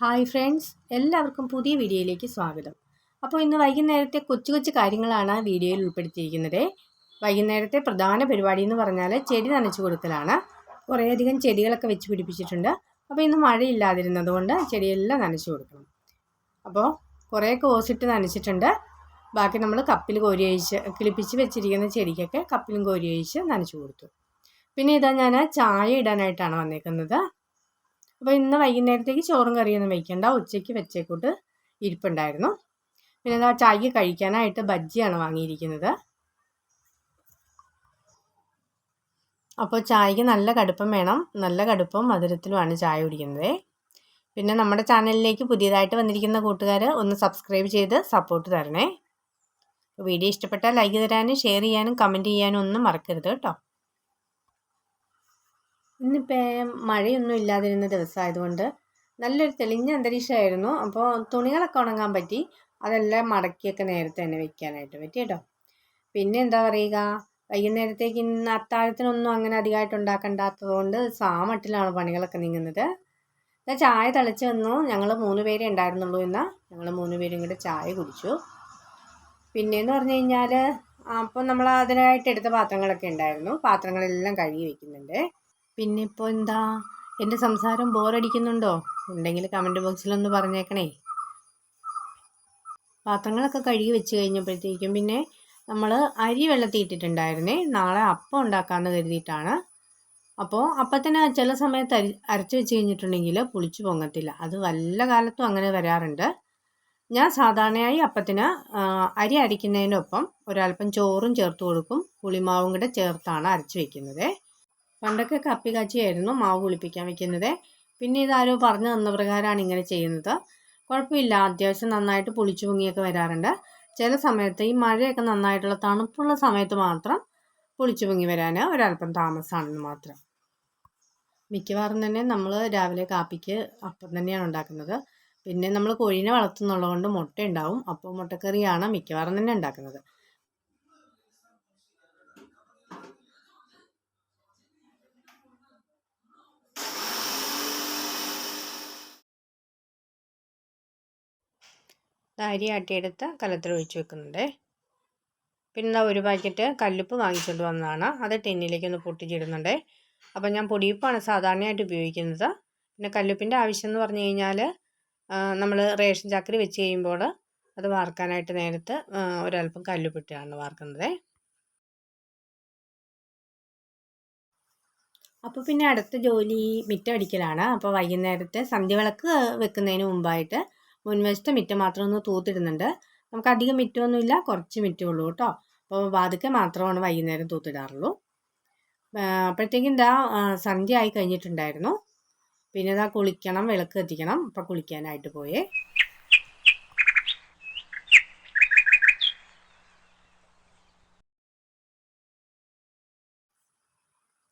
Hi friends എല്ലാവർക്കും പുതിയ വീഡിയോയിലേക്ക് സ്വാഗതം. അപ്പോൾ ഇന്ന് വൈകുന്നേരത്തെ കൊച്ചു കൊച്ചു കാര്യങ്ങളാണ് വീഡിയോയിൽ ഉൾപ്പെടുത്തിയിരിക്കുന്നത്. വൈകുന്നേരത്തെ പ്രധാന പരിപാടി എന്ന് പറഞ്ഞാൽ ചെടി നനച്ചു കൊടുക്കലാണ്. കുറേയധികം ചെടികളൊക്കെ വെച്ച് പിടിപ്പിച്ചിട്ടുണ്ട്. അപ്പോൾ ഇന്ന് മഴയില്ലാതിരുന്നത് കൊണ്ട് ചെടിയെല്ലാം നനച്ചു കൊടുക്കണം. അപ്പോൾ കുറേ കോസിട്ട് നനച്ചിട്ടുണ്ട്. ബാക്കി നമ്മൾ കപ്പിൽ കോരി ഒഴിച്ച് കിളിപ്പിച്ച് വെച്ചിരിക്കുന്ന ചെടിക്കൊക്കെ കപ്പിലും കോരി ഒഴിച്ച് നനച്ചു കൊടുത്തു. പിന്നെ ഇതാ ഞാൻ ചായ ഇടാനായിട്ടാണ് വന്നേക്കുന്നത്. അപ്പോൾ ഇന്ന് വൈകുന്നേരത്തേക്ക് ചോറും കറിയൊന്നും വയ്ക്കണ്ട ഉച്ചയ്ക്ക് വെച്ചേക്കൂട്ട് ഇരിപ്പുണ്ടായിരുന്നു. പിന്നെ എന്താ ചായക്ക് കഴിക്കാനായിട്ട് ബജ്ജിയാണ് വാങ്ങിയിരിക്കുന്നത്. അപ്പോൾ ചായക്ക് നല്ല കടുപ്പം വേണം. നല്ല കടുപ്പം മധുരത്തിലുമാണ് ചായ കുടിക്കുന്നത്. പിന്നെ നമ്മുടെ ചാനലിലേക്ക് പുതിയതായിട്ട് വന്നിരിക്കുന്ന കൂട്ടുകാർ ഒന്ന് സബ്സ്ക്രൈബ് ചെയ്ത് സപ്പോർട്ട് തരണേ. വീഡിയോ ഇഷ്ടപ്പെട്ടാൽ ലൈക്ക് തരാനും ഷെയർ ചെയ്യാനും കമന്റ് ചെയ്യാനും ഒന്നും മറക്കരുത് കേട്ടോ. ഇന്നിപ്പോൾ മഴയൊന്നും ഇല്ലാതിരുന്ന ദിവസമായതുകൊണ്ട് നല്ലൊരു തെളിഞ്ഞ അന്തരീക്ഷമായിരുന്നു. അപ്പോൾ തുണികളൊക്കെ ഉണങ്ങാൻ പറ്റി. അതെല്ലാം മടക്കിയൊക്കെ നേരത്തെ തന്നെ വെക്കാനായിട്ട് പറ്റി കേട്ടോ. പിന്നെ എന്താ പറയുക? വൈകുന്നേരത്തേക്ക് ഇന്ന് അത്താഴത്തിനൊന്നും അങ്ങനെ അധികമായിട്ട് ഉണ്ടാക്കണ്ടാത്തത് കൊണ്ട് സാമട്ടിലാണ് പണികളൊക്കെ നീങ്ങുന്നത്. എന്നാൽ ചായ തിളച്ച് വന്നു. ഞങ്ങൾ മൂന്ന് പേരേ ഉണ്ടായിരുന്നുള്ളൂ എന്നാൽ ഞങ്ങൾ മൂന്ന് പേരും കൂടെ ചായ കുടിച്ചു. പിന്നെയെന്ന് പറഞ്ഞു കഴിഞ്ഞാൽ അപ്പം നമ്മൾ അതിനായിട്ട് എടുത്ത പാത്രങ്ങളൊക്കെ ഉണ്ടായിരുന്നു. പാത്രങ്ങളെല്ലാം കഴുകി വെക്കുന്നുണ്ട്. പിന്നെ ഇപ്പോൾ എന്താ? എന്റെ സംസാരം ബോറടിക്കുന്നുണ്ടോ? ഉണ്ടെങ്കിൽ കമന്റ് ബോക്സിലൊന്ന് പറഞ്ഞേക്കണേ. പാത്രങ്ങളൊക്കെ കഴുകി വെച്ച് കഴിഞ്ഞപ്പോഴത്തേക്കും പിന്നെ നമ്മൾ അരി വെള്ളത്തിൽ ഇട്ടിട്ടുണ്ടായിരുന്നേ. നാളെ അപ്പം ഉണ്ടാക്കാമെന്ന് കരുതിയിട്ടാണ്. അപ്പോൾ അപ്പത്തിന് ചില സമയത്ത് അരി അരച്ച് വെച്ച് കഴിഞ്ഞിട്ടുണ്ടെങ്കിൽ പുളിച്ചു പൊങ്ങത്തില്ല. അത് വല്ല കാലത്തും അങ്ങനെ വരാറുണ്ട്. ഞാൻ സാധാരണയായി അപ്പത്തിന് അരി അരിക്കുന്നതിനൊപ്പം ഒരൽപ്പം ചോറും ചേർത്ത് കൊടുക്കും. പുളിമാവും കൂടെ ചേർത്താണ് അരച്ച് വെക്കുന്നത്. പണ്ടൊക്കെ കപ്പി കാച്ചിയായിരുന്നു മാവ് കുളിപ്പിക്കാൻ വെക്കുന്നത്. പിന്നെ ഇതാരോ പറഞ്ഞു തന്ന പ്രകാരമാണ് ഇങ്ങനെ ചെയ്യുന്നത്. കുഴപ്പമില്ല അത്യാവശ്യം നന്നായിട്ട് പുളിച്ചു പൊങ്ങിയൊക്കെ വരാറുണ്ട്. ചില സമയത്ത് ഈ മഴയൊക്കെ നന്നായിട്ടുള്ള തണുപ്പുള്ള സമയത്ത് മാത്രം പുളിച്ചു പൊങ്ങി വരാൻ ഒരല്പം താമസമാണെന്ന് മാത്രം. മിക്കവാറും തന്നെ നമ്മൾ രാവിലെ കാപ്പിക്ക് അപ്പം തന്നെയാണ് ഉണ്ടാക്കുന്നത്. പിന്നെ നമ്മൾ കോഴീനെ വളർത്തുന്നുള്ളത് കൊണ്ട് മുട്ട ഉണ്ടാവും. അപ്പോൾ മുട്ടക്കറിയാണ് മിക്കവാറും തന്നെ ഉണ്ടാക്കുന്നത്. അരി ആട്ടിയെടുത്ത് കലത്തിൽ ഒഴിച്ച് വെക്കുന്നുണ്ട്. പിന്നെ ഒരു പാക്കറ്റ് കല്ലുപ്പ് വാങ്ങിച്ചുകൊണ്ട് വന്നതാണ്. അത് ടിന്നിലേക്ക് ഒന്ന് പൊട്ടിച്ചിടുന്നുണ്ട്. അപ്പോൾ ഞാൻ പൊടിയുപ്പാണ് സാധാരണയായിട്ട് ഉപയോഗിക്കുന്നത്. പിന്നെ കല്ലുപ്പിന്റെ ആവശ്യം എന്ന് പറഞ്ഞു കഴിഞ്ഞാൽ നമ്മൾ റേഷൻ ചക്കരി വെച്ച് കഴിയുമ്പോൾ അത് വാർക്കാനായിട്ട് നേരത്ത് ഒരല്പം കല്ലുപ്പിട്ടാണ് വാർക്കുന്നത്. അപ്പോൾ പിന്നെ അടുത്ത ജോലി മിറ്റം അടിക്കലാണ് അപ്പോൾ വൈകുന്നേരത്തെ സന്ധ്യവിളക്ക് വെക്കുന്നതിന് മുമ്പായിട്ട് മുൻവശത്തെ മിറ്റം മാത്രം ഒന്ന് തൂത്തിടുന്നുണ്ട്. നമുക്ക് അധികം മിറ്റമൊന്നുമില്ല കുറച്ച് മിറ്റേ ഉള്ളൂ കേട്ടോ. അപ്പോൾ വാതുക്കെ മാത്രമാണ് വൈകുന്നേരം തൂത്തിടാറുള്ളൂ. അപ്പോഴത്തേക്കും ഇതാ സന്ധ്യ ആയി കഴിഞ്ഞിട്ടുണ്ടായിരുന്നു. പിന്നെ ഇതാ കുളിക്കണം വിളക്ക് കത്തിക്കണം. അപ്പം കുളിക്കാനായിട്ട് പോയേ.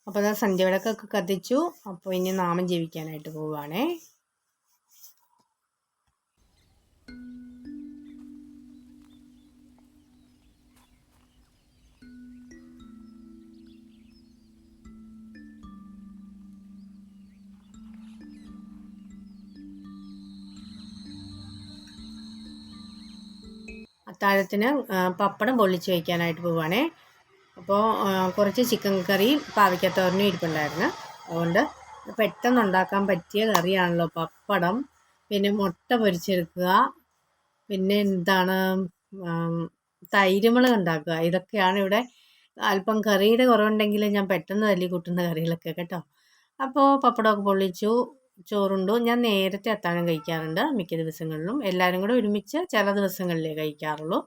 അപ്പോൾ അതാ സന്ധ്യവിളക്കൊക്കെ കത്തിച്ചു. അപ്പോൾ ഇനി നാമം ജീവിക്കാനായിട്ട് പോവുകയാണേ. അത്താഴത്തിന് പപ്പടം പൊള്ളിച്ച് വയ്ക്കാനായിട്ട് പോവുകയാണേ അപ്പോൾ കുറച്ച് ചിക്കൻ കറി പാവയ്ക്കത്തോരനും ഇരിപ്പുണ്ടായിരുന്നു. അതുകൊണ്ട് പെട്ടെന്ന് ഉണ്ടാക്കാൻ പറ്റിയ കറിയാണല്ലോ പപ്പടം. പിന്നെ മുട്ട പൊരിച്ചെടുക്കുക. പിന്നെ എന്താണ് തൈരുമുളക് ഉണ്ടാക്കുക. ഇതൊക്കെയാണ് ഇവിടെ അല്പം കറിയുടെ കുറവുണ്ടെങ്കിൽ ഞാൻ പെട്ടെന്ന് തല്ലി കൂട്ടുന്ന കറികളൊക്കെ കേട്ടോ. അപ്പോൾ പപ്പടമൊക്കെ പൊള്ളിച്ചു. ചോറുണ്ടു ഞാൻ നേരത്തെ അത്താഴം കഴിക്കാറുണ്ട് മിക്ക ദിവസങ്ങളിലും. എല്ലാവരും കൂടെ ഒരുമിച്ച് ചില ദിവസങ്ങളിലേ കഴിക്കാറുള്ളൂ.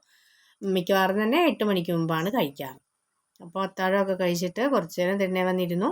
മിക്കവാറും തന്നെ എട്ട് മണിക്ക് മുമ്പാണ് കഴിക്കാറ്. അപ്പോൾ അത്താഴമൊക്കെ കഴിച്ചിട്ട് കുറച്ച് നേരം തന്നെ വന്നിരുന്നു.